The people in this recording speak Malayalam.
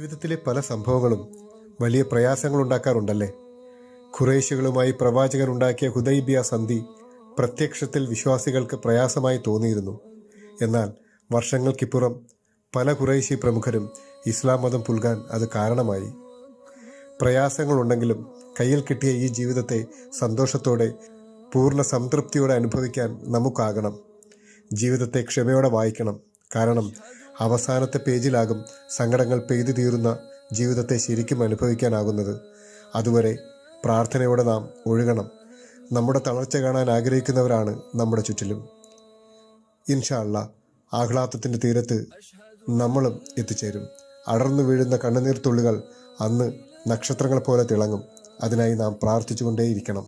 ജീവിതത്തിലെ പല സംഭവങ്ങളും വലിയ പ്രയാസങ്ങൾ ഉണ്ടാക്കാറുണ്ടല്ലേ ഖുറേശികളുമായി പ്രവാചകൻ ഉണ്ടാക്കിയ ഹുദൈബിയ സന്ധി പ്രത്യക്ഷത്തിൽ വിശ്വാസികൾക്ക് പ്രയാസമായി തോന്നിയിരുന്നു. എന്നാൽ വർഷങ്ങൾക്കിപ്പുറം പല ഖുറൈശി പ്രമുഖരും ഇസ്ലാം മതം പുൽകാൻ അത് കാരണമായി. പ്രയാസങ്ങളുണ്ടെങ്കിലും കയ്യിൽ കിട്ടിയ ഈ ജീവിതത്തെ സന്തോഷത്തോടെ പൂർണ സംതൃപ്തിയോടെ അനുഭവിക്കാൻ നമുക്കാകണം. ജീവിതത്തെ ക്ഷമയോടെ വായിക്കണം. കാരണം അവസാനത്തെ പേജിലാകും സങ്കടങ്ങൾ പെയ്തു തീരുന്ന ജീവിതത്തെ ശരിക്കും അനുഭവിക്കാനാകുന്നത്. അതുവരെ പ്രാർത്ഥനയോടെ നാം ഒഴുകണം. നമ്മുടെ തളർച്ച കാണാൻ ആഗ്രഹിക്കുന്നവരാണ് നമ്മുടെ ചുറ്റിലും. ഇൻഷാള്ള ആഹ്ലാദത്തിന്റെ തീരത്ത് നമ്മളും എത്തിച്ചേരും. അടർന്നു വീഴുന്ന കണ്ണുനീർ തുള്ളികൾ അന്ന് നക്ഷത്രങ്ങൾ പോലെ തിളങ്ങും. അതിനായി നാം പ്രാർത്ഥിച്ചുകൊണ്ടേയിരിക്കണം.